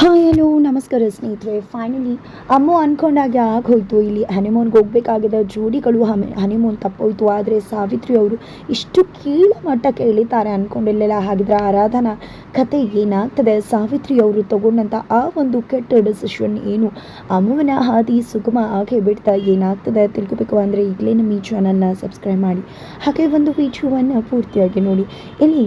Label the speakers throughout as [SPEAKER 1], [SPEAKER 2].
[SPEAKER 1] Hi hello ನಮಸ್ಕಾರ ಸ್ನೇಹಿತರೆ. Finally ಅಮ್ಮು ಅಂದ್ಕೊಂಡಾಗೆ ಆಗೋಯ್ತು ಇಲ್ಲಿ ಹನಿಮೂನ್ಗೆ ಹೋಗಬೇಕಾಗಿದ್ದ ಜೋಡಿಗಳು ಹಮೆ ಹನಿಮೂನ್ ತಪ್ಪೋಯ್ತು. ಆದರೆ ಸಾವಿತ್ರಿ ಅವರು ಇಷ್ಟು ಕೀಳು ಮಟ್ಟಕ್ಕೆ ಇಳಿತಾರೆ ಅಂದ್ಕೊಂಡಿಲ್ಲೆಲ್ಲ ಹಾಗಿದ್ರೆ ಆರಾಧನಾ ಕತೆ ಏನಾಗ್ತದೆ? ಸಾವಿತ್ರಿ ಅವರು ತಗೊಂಡಂಥ ಆ ಒಂದು ಕೆಟ್ಟ ಡಿಸಿಷನ್ ಏನು? ಅಮ್ಮುವಿನ ಹಾದಿ ಸುಗಮ ಆಗೇ ಬಿಡ್ತಾ ಏನಾಗ್ತದೆ? ತಿಳ್ಕೊಬೇಕು ಅಂದರೆ ಈಗಲೇ ನಮ್ಮ ಈ ಚಾನಲ್ನ ಸಬ್ಸ್ಕ್ರೈಬ್ ಮಾಡಿ. ಹಾಗೆ ಒಂದು ವಿಡಿಯೋವನ್ನು ಪೂರ್ತಿಯಾಗಿ ನೋಡಿ. ಇಲ್ಲಿ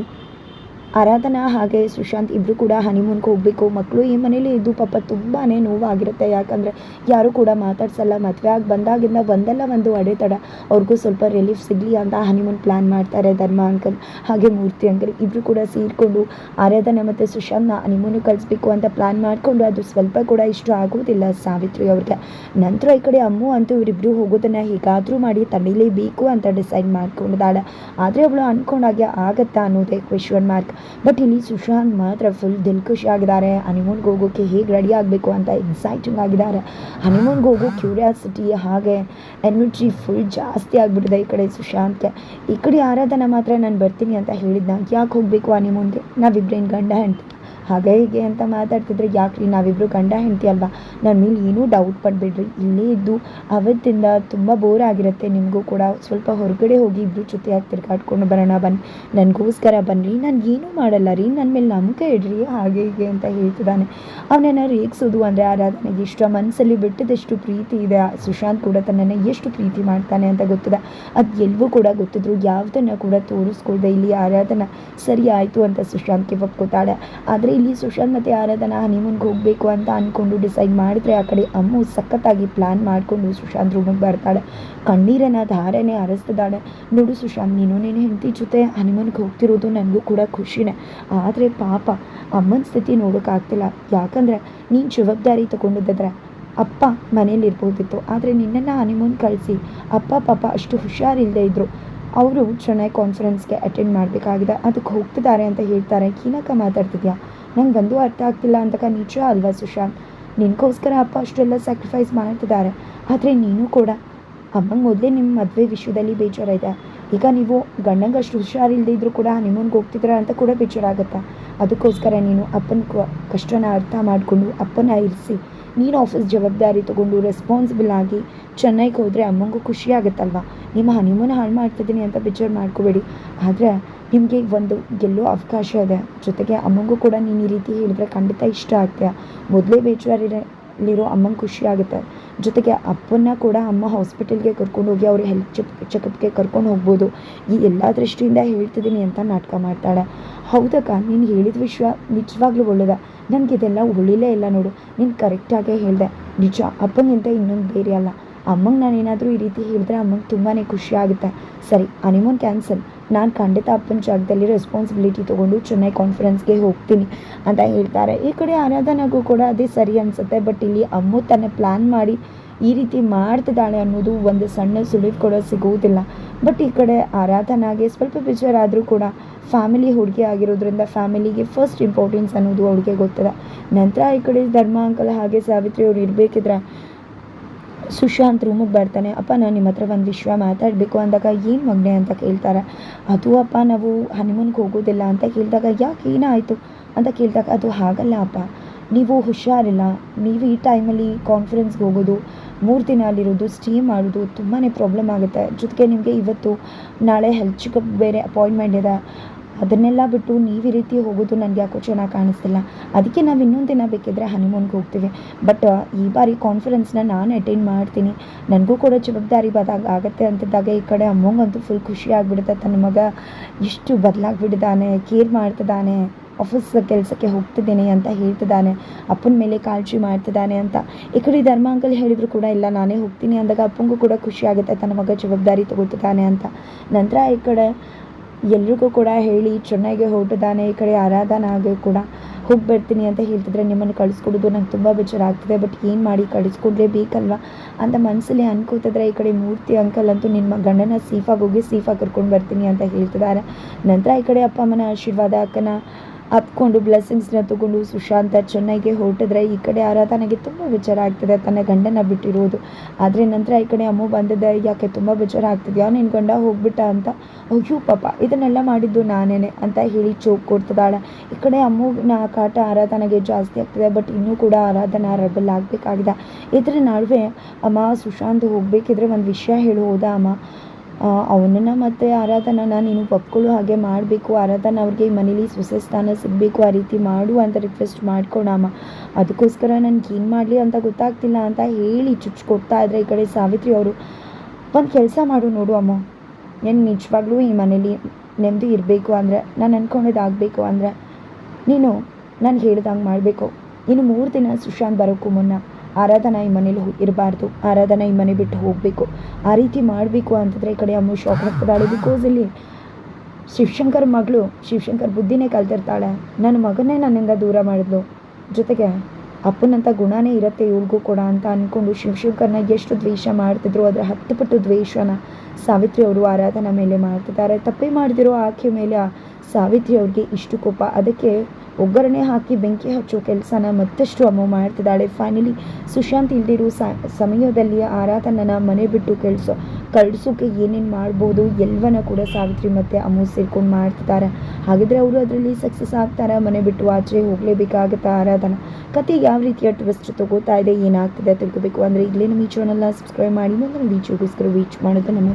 [SPEAKER 1] ಆರಾಧನಾ ಹಾಗೆ ಸುಶಾಂತ್ ಇಬ್ಬರು ಕೂಡ ಹನಿಮೂನ್ಗೆ ಹೋಗಬೇಕು. ಮಕ್ಕಳು ಈ ಮನೇಲಿ ಇದ್ದು ಪಾಪ ತುಂಬಾ ನೋವಾಗಿರುತ್ತೆ. ಯಾಕಂದರೆ ಯಾರು ಕೂಡ ಮಾತಾಡ್ಸಲ್ಲ. ಮದುವೆ ಆಗಿ ಬಂದಾಗಿಂದ ಒಂದಲ್ಲ ಒಂದು ಅಡೆತಡ. ಅವ್ರಿಗೂ ಸ್ವಲ್ಪ ರಿಲೀಫ್ ಸಿಗಲಿ ಅಂತ ಹನಿಮೂನ್ ಪ್ಲ್ಯಾನ್ ಮಾಡ್ತಾರೆ ಧರ್ಮ, ಅಂಕಲ್ ಹಾಗೆ ಮೂರ್ತಿ, ಅಂಕಲ್ ಇಬ್ಬರು ಕೂಡ ಸೇರಿಕೊಂಡು ಆರಾಧನಾ ಮತ್ತು ಸುಶಾಂತ್ನ ಹನಿಮೂನ್ ಕಳಿಸ್ಬೇಕು ಅಂತ ಪ್ಲ್ಯಾನ್ ಮಾಡಿಕೊಂಡು ಅದು ಸ್ವಲ್ಪ ಕೂಡ ಇಷ್ಟ ಆಗೋದಿಲ್ಲ ಸಾವಿತ್ರಿ ಅವ್ರಿಗೆ. ನಂತರ ಈ ಕಡೆ ಅಮ್ಮು ಅಂತೂ ಇವರಿಬ್ಬರು ಹೋಗೋದನ್ನು ಹೇಗಾದರೂ ಮಾಡಿ ತಡೀಲೇಬೇಕು ಅಂತ ಡಿಸೈಡ್ ಮಾಡ್ಕೊಂಡಿದ್ದಾಳೆ ಆದರೆ ಅವಳು ಅಂದ್ಕೊಂಡಾಗೆ ಆಗತ್ತಾ ಅನ್ನೋದೇ ಕ್ವೆಶನ್ ಮಾರ್ಕ್ ಬಟ್ ಇಲ್ಲಿ ಸುಶಾಂತ್ ಮಾತ್ರ ಫುಲ್ ದಿಲ್ಖುಷಿ ಆಗಿದ್ದಾರೆ. ಹನಿಮೂನ್ಗೆ ಹೋಗೋಕ್ಕೆ ಹೇಗೆ ರೆಡಿ ಆಗಬೇಕು ಅಂತ ಎಕ್ಸೈಟಿಂಗ್ ಆಗಿದ್ದಾರೆ. ಹನಿಮೂನ್ಗೆ ಹೋಗೋ ಕ್ಯೂರಿಯಾಸಿಟಿ ಹಾಗೆ ಎನರ್ಜಿ ಫುಲ್ ಜಾಸ್ತಿ ಆಗಿಬಿಟ್ಟಿದೆ ಈ ಕಡೆ ಸುಶಾಂತ್ಗೆ. ಈ ಕಡೆ ಆರಾಧನಾ ಮಾತ್ರ ನಾನು ಬರ್ತೀನಿ ಅಂತ ಹೇಳಿದ್ನ. ಯಾಕೆ ಹೋಗಬೇಕು ಹನಿಮೂನ್ಗೆ ನಾವಿಬ್ಬರೇನು ಗಂಡ ಹೆಂಡ್ತಿ. ಹಾಗೆ ಹೀಗೆ ಅಂತ ಮಾತಾಡ್ತಿದ್ರೆ ಯಾಕೆ ರೀ ನಾವಿಬ್ಬರು ಗಂಡ ಹೆಂಡತಿ ಅಲ್ವಾ? ನನ್ನ ಮೇಲೆ ಏನೂ ಡೌಟ್ ಪಡಬೇಡ್ರಿ. ಇಲ್ಲೇ ಇದ್ದು ಅವತ್ತಿಂದ ತುಂಬ ಬೋರ್ ಆಗಿರುತ್ತೆ. ನಿಮಗೂ ಕೂಡ ಸ್ವಲ್ಪ ಹೊರಗಡೆ ಹೋಗಿ ಇಬ್ಬರು ಜೊತೆಯಾಗಿ ತಿರ್ಗಾಡ್ಕೊಂಡು ಬರೋಣ ಬನ್ನಿ. ನನಗೋಸ್ಕರ ಬನ್ನಿರಿ ನಾನು ಏನೂ ಮಾಡಲ್ಲ ರೀ. ನನ್ನ ಮೇಲೆ ನಂಬಿಕೆ ಇಡ್ರಿ. ಹಾಗೆ ಹೀಗೆ ಅಂತ ಹೇಳ್ತಿದ್ದಾನೆ. ಅವನನ್ನು ರೇಗಿಸೋದು ಅಂದರೆ ಆರಾಧನೆಗೆ ಇಷ್ಟ. ಮನಸ್ಸಲ್ಲಿ ಬಿಟ್ಟದೆಷ್ಟು ಪ್ರೀತಿ ಇದೆ. ಸುಶಾಂತ್ ಕೂಡ ತನ್ನನ್ನು ಎಷ್ಟು ಪ್ರೀತಿ ಮಾಡ್ತಾನೆ ಅಂತ ಗೊತ್ತಿದೆ. ಅದು ಎಲ್ವೂ ಕೂಡ ಗೊತ್ತಿದ್ರು. ಯಾವುದನ್ನು ಕೂಡ ತೋರಿಸ್ಕೊಳ್ದೆ ಇಲ್ಲಿ ಆರಾಧನ. ಸರಿ ಆಯಿತು ಅಂತ ಸುಶಾಂತ್ಗೆ ಒಪ್ಕೋತಾಳೆ. ಆದರೆ ಇಲ್ಲಿ ಸುಶಾಂತ್ ಮತ್ತು ಆರಾಧನಾ ಹನಿಮೂನ್ಗೆ ಹೋಗಬೇಕು ಅಂತ ಅಂದ್ಕೊಂಡು ಡಿಸೈಡ್ ಮಾಡಿದ್ರೆ ಆ ಕಡೆ ಅಮ್ಮು ಸಖತ್ತಾಗಿ ಪ್ಲ್ಯಾನ್ ಮಾಡಿಕೊಂಡು ಸುಶಾಂತ್ ರೂಮಿಗೆ ಬರ್ತಾಳೆ. ಕಣ್ಣೀರನ್ನು ಧಾರೆನೇ ಹರಿಸ್ತಿದ್ದಾಳೆ ನೋಡು ಸುಶಾಂತ್, ನೀನು ನೀನು ಹೆಂಡತಿ ಜೊತೆ ಹನಿಮೂನ್ಗೆ ಹೋಗ್ತಿರೋದು ನನಗೂ ಕೂಡ ಖುಷಿನೇ. ಆದರೆ ಪಾಪ, ಅಮ್ಮನ ಸ್ಥಿತಿ ನೋಡೋಕ್ಕಾಗ್ತಿಲ್ಲ ಯಾಕಂದರೆ ನೀನು ಜವಾಬ್ದಾರಿ ತೊಗೊಂಡಿದ್ದರೆ ಅಪ್ಪ ಮನೇಲಿರ್ಬೋದಿತ್ತು ಆದರೆ ನಿನ್ನನ್ನು ಹನಿಮೂನ್ ಕಳಿಸಿ ಅಪ್ಪ, ಪಾಪ ಅಷ್ಟು ಹುಷಾರಿಲ್ಲದೆ ಇದ್ದರು ಅವರು ಚೆನ್ನೈ ಕಾನ್ಫರೆನ್ಸ್ಗೆ ಅಟೆಂಡ್ ಮಾಡಬೇಕಾಗಿದೆ. ಅದಕ್ಕೆ ಹೋಗ್ತಿದ್ದಾರೆ ಅಂತ ಹೇಳ್ತಾರೆ. ಏನಕ್ಕ ಮಾತಾಡ್ತಿದ್ಯಾ? ನಂಗೆ ಒಂದು ಅರ್ಥ ಆಗ್ತಿಲ್ಲ ಅಂತ ನಿಜ ಅಲ್ವಾ ಸುಶಾಂತ್? ನಿನಗೋಸ್ಕರ ಅಪ್ಪ ಅಷ್ಟೆಲ್ಲ ಸ್ಯಾಕ್ರಿಫೈಸ್ ಮಾಡ್ತಿದ್ದಾರೆ. ಆದರೆ ನೀನು ಕೂಡ. ಅಮ್ಮಂಗೆ ಮೊದಲೇ ನಿಮ್ಮ ಮದುವೆ ವಿಷಯದಲ್ಲಿ ಬೇಜಾರಾಯಿತ? ಈಗ ನೀವು ಗಂಡಂಗೆ ಅಷ್ಟು ಹುಷಾರಿಲ್ಲದೆ ಇದ್ದರೂ ಕೂಡ ನಿಮ್ಮನ್ಗೆ ಹೋಗ್ತಿದ್ರ ಅಂತ ಕೂಡ ಬೇಜಾರಾಗುತ್ತಾ? ಅದಕ್ಕೋಸ್ಕರ ನೀನು ಅಪ್ಪನ ಕಷ್ಟನ ಅರ್ಥ ಮಾಡಿಕೊಂಡು ಅಪ್ಪನ ಇರಿಸಿ. ನೀನು ಆಫೀಸ್ ಜವಾಬ್ದಾರಿ ತೊಗೊಂಡು ರೆಸ್ಪಾನ್ಸಿಬಲ್ ಆಗಿ ಚೆನ್ನೈಗೆ ಹೋದರೆ ಅಮ್ಮಂಗೂ ಖುಷಿ ಆಗುತ್ತಲ್ವಾ? ನಿಮ್ಮ ಹನಿಮೂನ್ ಹಾಳು ಮಾಡ್ತಿದ್ದೀನಿ ಅಂತ ಬೇಜಾರು ಮಾಡ್ಕೋಬೇಡಿ. ಆದರೆ ನಿಮಗೆ ಒಂದು ಗೆಲ್ಲೋ ಅವಕಾಶ ಇದೆ. ಜೊತೆಗೆ ಅಮ್ಮಂಗೂ ಕೂಡ ನೀನು ಈ ರೀತಿ ಹೇಳಿದ್ರೆ ಖಂಡಿತ ಇಷ್ಟ ಆಗ್ತೀಯ. ಮೊದಲೇ ಬೇಜಾರಿರೋ ಅಮ್ಮಂಗೆ ಖುಷಿ ಆಗುತ್ತೆ. ಜೊತೆಗೆ ಅಪ್ಪನ್ನ ಕೂಡ ಅಮ್ಮ ಹಾಸ್ಪಿಟಲ್ಗೆ ಕರ್ಕೊಂಡು ಹೋಗಿ ಅವ್ರ ಹೆಲ್ತ್ ಚೆಕ್ ಚೆಕಪ್ಗೆ ಕರ್ಕೊಂಡು ಹೋಗ್ಬೋದು. ಈ ಎಲ್ಲ ದೃಷ್ಟಿಯಿಂದ ಹೇಳ್ತಿದ್ದೀನಿ ಅಂತ ನಾಟಕ ಮಾಡ್ತಾಳೆ. ಹೌದಕ್ಕ, ನೀನು ಹೇಳಿದ ವಿಷಯ ನಿಜವಾಗ್ಲೂ ಒಳ್ಳೇದ. ನನಗೆ ಇದೆಲ್ಲ ಉಳಿಲೇ ಇಲ್ಲ ನೋಡು. ನೀನು ಕರೆಕ್ಟಾಗೇ ಹೇಳಿದೆ. ನಿಜ, ಅಪ್ಪನಿಂದ ಇನ್ನೊಂದು ಬೇರೆ ಅಲ್ಲ. ಅಮ್ಮಂಗೆ ನಾನೇನಾದರೂ ಈ ರೀತಿ ಹೇಳಿದ್ರೆ ಅಮ್ಮಂಗೆ ತುಂಬಾ ಖುಷಿ ಆಗುತ್ತೆ. ಸರಿ ಅನಿಮೋನ್ ಕ್ಯಾನ್ಸಲ್ ನಾನು ಖಂಡಿತ ಅಪ್ಪನ ಜಾಗದಲ್ಲಿ ರೆಸ್ಪಾನ್ಸಿಬಿಲಿಟಿ ತೊಗೊಂಡು ಚೆನ್ನೈ ಕಾನ್ಫರೆನ್ಸ್ಗೆ ಹೋಗ್ತೀನಿ ಅಂತ ಹೇಳ್ತಾರೆ. ಈ ಕಡೆ ಆರಾಧನೆಗೂ ಕೂಡ ಅದೇ ಸರಿ ಅನಿಸುತ್ತೆ ಬಟ್ ಇಲ್ಲಿ ಅಮ್ಮು ತನ್ನ ಪ್ಲ್ಯಾನ್ ಮಾಡಿ ಈ ರೀತಿ ಮಾಡ್ತಿದ್ದಾಳೆ ಅನ್ನೋದು ಒಂದು ಸಣ್ಣ ಸುಳಿವು ಕೂಡ ಸಿಗುವುದಿಲ್ಲ. ಬಟ್ ಈ ಕಡೆ ಆರಾಧನಾಗೆ ಸ್ವಲ್ಪ ಬೇಜಾರಾದರೂ ಕೂಡ ಫ್ಯಾಮಿಲಿ ಹುಡುಗಿ ಆಗಿರೋದ್ರಿಂದ ಫ್ಯಾಮಿಲಿಗೆ ಫಸ್ಟ್ ಇಂಪಾರ್ಟೆನ್ಸ್ ಅನ್ನೋದು ಅವಳಿಗೆ ಗೊತ್ತದ. ನಂತರ ಈ ಕಡೆ ಧರ್ಮ ಅಂಕಲ್ ಹಾಗೆ ಸಾವಿತ್ರಿ ಅವ್ರು ಇರಬೇಕಿದ್ರೆ ಸುಶಾಂತ್ ರೂಮಿಗೆ ಬರ್ತಾನೆ. ಅಪ್ಪ, ನಾನು ನಿಮ್ಮ ಹತ್ರ ಒಂದು ವಿಷಯ ಮಾತಾಡಬೇಕು ಅಂದಾಗ ಏನು ಮಗ್ನೆ ಅಂತ ಕೇಳ್ತಾರೆ? ಅದು ಅಪ್ಪ, ನಾವು ಹನಿಮೂನ್ಗೆ ಹೋಗೋದಿಲ್ಲ ಅಂತ ಕೇಳಿದಾಗ ಯಾಕೆ ಏನಾಯಿತು? ಅಂತ ಕೇಳಿದಾಗ, ಅದು ಹಾಗಲ್ಲ ಅಪ್ಪ. ನೀವು ಹುಷಾರಿಲ್ಲ. ನೀವು ಈ ಟೈಮಲ್ಲಿ ಕಾನ್ಫರೆನ್ಸ್ಗೆ ಹೋಗೋದು, ಮೂರು ದಿನ ಅಲ್ಲಿರೋದು ಸ್ಟೇ ಮಾಡೋದು ತುಂಬಾ ಪ್ರಾಬ್ಲಮ್ ಆಗುತ್ತೆ. ಜೊತೆಗೆ ನಿಮಗೆ ಇವತ್ತು ನಾಳೆ ಹೆಲ್ತ್ ಬೇರೆ ಅಪಾಯಿಂಟ್ಮೆಂಟ್ ಇದೆ. ಅದನ್ನೆಲ್ಲ ಬಿಟ್ಟು ನೀವು ಈ ರೀತಿ ಹೋಗೋದು ನನಗೆ ಯಾಕೋ ಚೆನ್ನಾಗಿ ಕಾಣಿಸ್ತಿಲ್ಲ. ಅದಕ್ಕೆ ನಾವು ಇನ್ನೊಂದು ದಿನ ಬೇಕಿದ್ರೆ ಹನಿಮೂನ್ಗೆ ಹೋಗ್ತೀವಿ. ಬಟ್ ಈ ಬಾರಿ ಕಾನ್ಫರೆನ್ಸ್ನ ನಾನು ಅಟೆಂಡ್ ಮಾಡ್ತೀನಿ. ನನಗೂ ಕೂಡ ಜವಾಬ್ದಾರಿ ಬದಾಗ ಆಗುತ್ತೆ ಅಂತಿದ್ದಾಗ ಈ ಕಡೆ ಅಮ್ಮಂಗಂತೂ ಫುಲ್ ಖುಷಿ ಆಗಿಬಿಡುತ್ತೆ. ತನ್ನ ಮಗ ಇಷ್ಟು ಬದಲಾಗ್ಬಿಟ್ಟಿದ್ದಾನೆ ಕೇರ್ ಮಾಡ್ತಿದ್ದಾನೆ ಆಫೀಸ್ ಕೆಲಸಕ್ಕೆ ಹೋಗ್ತಿದ್ದೇನೆ ಅಂತ ಹೇಳ್ತಿದ್ದಾನೆ. ಅಪ್ಪನ ಮೇಲೆ ಕಾಳಜಿ ಮಾಡ್ತಿದ್ದಾನೆ ಅಂತ. ಈ ಕಡೆ ಧರ್ಮ ಅಂಕಲ್ ಹೇಳಿದ್ರು ಕೂಡ ಇಲ್ಲ, ನಾನೇ ಹೋಗ್ತೀನಿ ಅಂದಾಗ ಅಪ್ಪಂಗೂ ಕೂಡ ಖುಷಿ ಆಗುತ್ತೆ. ತನ್ನ ಮಗ ಜವಾಬ್ದಾರಿ ತಗೋತಿದ್ದಾನೆ ಅಂತ. ನಂತರ ಈ ಕಡೆ ಎಲ್ರಿಗೂ ಕೂಡ ಹೇಳಿ, ಚೆನ್ನಾಗಿ ಹೊರಟಿದ್ದಾನೆ, ಈ ಕಡೆ ಆರಾಧನಾಗೆ ಕೂಡ ಹೋಗಿ ಬರ್ತೀನಿ ಅಂತ ಹೇಳ್ತಿದ್ರೆ ನಿಮ್ಮನ್ನು ಕಳಿಸ್ಕೊಡೋದು ನಂಗೆ ತುಂಬ ಬೇಜಾರಾಗ್ತಿದೆ. ಬಟ್ ಏನು ಮಾಡಿ ಕಳಿಸ್ಕೊಡ್ಲೇಬೇಕಲ್ವಾ? ಅಂತ ಮನಸ್ಸಲ್ಲಿ ಅನ್ಕೋತಿದ್ರೆ ಈ ಕಡೆ ಮೂರ್ತಿ, ಅಂಕಲ್ ಅಂತೂ ನಿಮ್ಮ ಗಂಡನ ಸೀಫಾಗಿ ಹೋಗಿ ಸೀಫಾಗಿ ಕರ್ಕೊಂಡು ಬರ್ತೀನಿ ಅಂತ ಹೇಳ್ತಿದ್ದಾರೆ. ನಂತರ ಈ ಕಡೆ ಅಪ್ಪ ಅಮ್ಮನ ಆಶೀರ್ವಾದ, ಅಕ್ಕನ ಹತ್ಕೊಂಡು ಬ್ಲೆಸ್ಸಿಂಗ್ಸ್ನ ತಗೊಂಡು ಸುಶಾಂತ ಚೆನ್ನೈಗೆ ಹೊರಟಿದ್ರೆ ಈ ಕಡೆ ಆರಾಧನೆಗೆ ತುಂಬ ವಿಚಾರ ಆಗ್ತದೆ. ತನ್ನ ಗಂಡನ ಬಿಟ್ಟಿರೋದು. ಆದರೆ ನಂತರ ಈ ಕಡೆ ಅಮ್ಮ ಬಂದಿದೆ. ಯಾಕೆ ತುಂಬ ವಿಚಾರ ಆಗ್ತಿದ್ಯಾ? ನಿನ್ನ ಗಂಡ ಹೋಗ್ಬಿಟ್ಟ ಅಂತ. ಅಯ್ಯೋ ಪಾಪ, ಇದನ್ನೆಲ್ಲ ಮಾಡಿದ್ದು ನಾನೇನೆ ಅಂತ ಹೇಳಿ ಚೋಕ್ ಕೊಡ್ತದಾಳೆ ಈ ಕಡೆ ಅಮ್ಮನ ಕಾಟ ಆರಾಧನೆಗೆ ಜಾಸ್ತಿ ಆಗ್ತಿದೆ. ಬಟ್ ಇನ್ನೂ ಕೂಡ ಆರಾಧನಾ ರಬಲ್ ಆಗಬೇಕಾಗಿದೆ. ಇದರ ನಡುವೆ ಅಮ್ಮ ಸುಶಾಂತ್ ಹೋಗಬೇಕಿದ್ರೆ ಒಂದು ವಿಷಯ ಹೇಳಿ, ಹೋದ ಅಮ್ಮ? ಅವನನ್ನು ಮತ್ತೆ ಆರಾಧನನ ನೀನು ಒಪ್ಕೊಳ್ಳೋ ಹಾಗೆ ಮಾಡಬೇಕು. ಆರಾಧನ ಅವ್ರಿಗೆ ಈ ಮನೇಲಿ ಸೊಸೆ ಸಿಗಬೇಕು, ಆ ರೀತಿ ಮಾಡು ಅಂತ ರಿಕ್ವೆಸ್ಟ್ ಮಾಡ್ಕೊಳಮ್ಮ ಅದಕ್ಕೋಸ್ಕರ ನನಗೆ ಏನು ಮಾಡಲಿ ಅಂತ ಗೊತ್ತಾಗ್ತಿಲ್ಲ ಅಂತ ಹೇಳಿ ಚುಚ್ಚು ಕೊಡ್ತಾ ಇದ್ರೆ ಈ ಕಡೆ ಸಾವಿತ್ರಿ ಅವರು, ಒಂದು ಕೆಲಸ ಮಾಡು ನೋಡು ಅಮ್ಮ. ನೀನು ನಿಜವಾಗ್ಲೂ ಈ ಮನೇಲಿ ನೆಮ್ಮದಿ ಇರಬೇಕು ಅಂದರೆ, ನಾನು ಅನ್ಕೊಂಡಿದ್ದಾಗಬೇಕು ಅಂದರೆ ನೀನು ನಾನು ಹೇಳ್ದಂಗೆ ಮಾಡಬೇಕು. ಇನ್ನು ಮೂರು ದಿನ ಸುಶಾಂತ್ ಬರೋಕ್ಕೂ ಮುನ್ನ ಆರಾಧನಾ ಈ ಮನೇಲಿ ಇರಬಾರ್ದು. ಆರಾಧನಾ ಈ ಮನೆ ಬಿಟ್ಟು ಹೋಗಬೇಕು. ಆ ರೀತಿ ಮಾಡಬೇಕು ಅಂತಂದರೆ ಈ ಕಡೆ ಅಮ್ಮ ಶಾಕ್ ಆಗ್ತದಾಳೆ ಬಿಕಾಸ್ ಇಲ್ಲಿ ಶಿವಶಂಕರ್ ಮಗಳು, ಶಿವಶಂಕರ್ ಬುದ್ಧಿನೇ ಕಲ್ತಿರ್ತಾಳೆ. ನನ್ನ ಮಗನೇ ನನ್ನಿಂದ ದೂರ ಮಾಡಿದ್ಲು? ಜೊತೆಗೆ ಅಪ್ಪನಂಥ ಗುಣನೇ ಇರುತ್ತೆ ಇವ್ರಿಗೂ ಕೂಡ ಅಂತ ಅಂದ್ಕೊಂಡು ಶಿವಶಂಕರ್ನ ಎಷ್ಟು ದ್ವೇಷ ಮಾಡ್ತಿದ್ರು, ಅದರ ಹತ್ತು ಪಟ್ಟು ದ್ವೇಷನ ಸಾವಿತ್ರಿ ಅವರು ಆರಾಧನಾ ಮೇಲೆ ಮಾಡ್ತಿದ್ದಾರೆ. ತಪ್ಪೇ ಮಾಡ್ತಿರೋ ಆಕೆ ಮೇಲೆ ಸಾವಿತ್ರಿ ಅವ್ರಿಗೆ ಇಷ್ಟು ಕೋಪ. ಅದಕ್ಕೆ ಒಗ್ಗರಣೆ ಹಾಕಿ ಬೆಂಕಿ ಹಚ್ಚೋ ಕೆಲಸನ ಮತ್ತಷ್ಟು ಅಮ್ಮ ಮಾಡ್ತಿದ್ದಾಳೆ. ಫೈನಲಿ ಸುಶಾಂತ್ ಇಲ್ದಿರೋ ಸಮಯದಲ್ಲಿ ಆರಾಧನನ ಮನೆ ಬಿಟ್ಟು ಕೆಲಸ, ಕಳಿಸೋಕೆ ಏನೇನು ಮಾಡ್ಬೋದು ಎಲ್ಲವನ್ನ ಕೂಡ ಸಾವಿತ್ರಿ ಮತ್ತು ಅಮ್ಮ ಸೇರ್ಕೊಂಡು ಮಾಡ್ತಿದ್ದಾರೆ. ಹಾಗಿದ್ರೆ ಅವರು ಅದರಲ್ಲಿ ಸಕ್ಸಸ್ ಆಗ್ತಾರೆ? ಮನೆ ಬಿಟ್ಟು ಆಚೆ ಹೋಗಲೇಬೇಕಾಗುತ್ತೆ ಆರಾಧನ? ಕತೆ ಯಾವ ರೀತಿಯ ಟ್ವಿಸ್ಟ್ ತಗೋತಾ ಇದೆ, ಏನಾಗ್ತಿದೆ ತಿಳ್ಕೋಬೇಕು. ಅಂದರೆ ಇಲ್ಲೇ ನಮ್ಮ ಈ ಚಾನಲ್ನ ಸಬ್ಸ್ಕ್ರೈಬ್ ಮಾಡಿ, ಮುಂದಿನ ವೀಡಿಯೋಗೋಸ್ಕರ ವೀಚ್ ಮಾಡೋದು ನಮ್ಮ